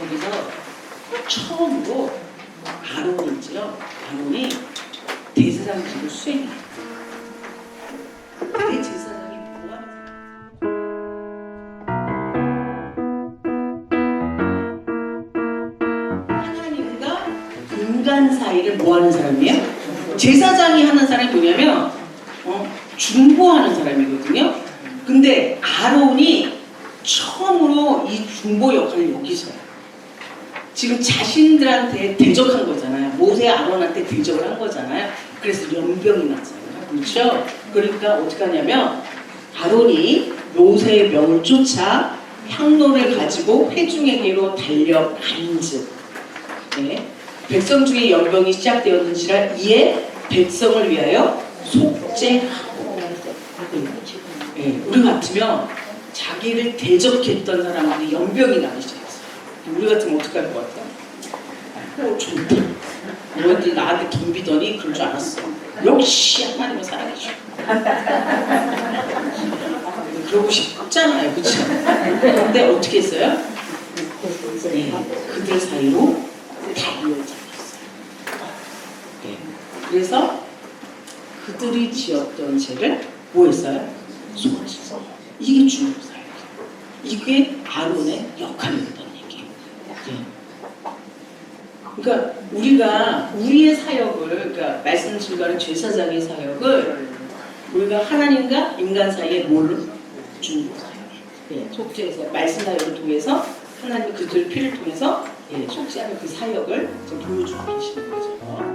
거기서 처음으로 아론이 있죠. 아론이 대제사장 직을 수행해요. 대제사장이 뭐 하는 하나님과 인간 사이를 뭐 하는 사람이에요? 제사장이 하는 사람이 뭐냐면 어, 중보하는 사람이거든요. 근데 아론이 처음으로 이 중보 역할을 여기서. 지금 자신들한테 대적한 거잖아요. 모세 아론한테 대적을 한 거잖아요. 그래서 연병이 났잖아요. 그렇죠? 그러니까 어떻게 하냐면 아론이 모세의 명을 쫓아 향로를 가지고 회중에게로 달려간즉 네. 백성 중에 연병이 시작되었는지라 이에 백성을 위하여 속죄하고 네. 우리 같으면 자기를 대적했던 사람한테 연병이 나기 시작했어요. 우리 같으면 어떡할 것 같아? 어, 좋다. 너희들 나한테 덤비더니 그럴 줄 알았어. 역시 하나님은 사랑해줘. 그러고 싶잖아요. 그쵸? 근데 어떻게 했어요? 네, 그들 사이로 다리를 잡았어요. 네, 그래서 그들이 지었던 죄를 뭐 했어요? 소화시켰어요. 이게 사역. 이게 아론의 역할이었던 얘기예요. 네. 그러니까 우리가 우리의 사역을 그러니까 말씀 증거하는 제사장의 사역을 우리가 하나님과 인간 사이에 뭘로 중보 사역. 예, 속죄해서 말씀 사역을 통해서 하나님 그들 피를 통해서 예, 속죄하는 그 사역을 보여주고 계시는 거죠.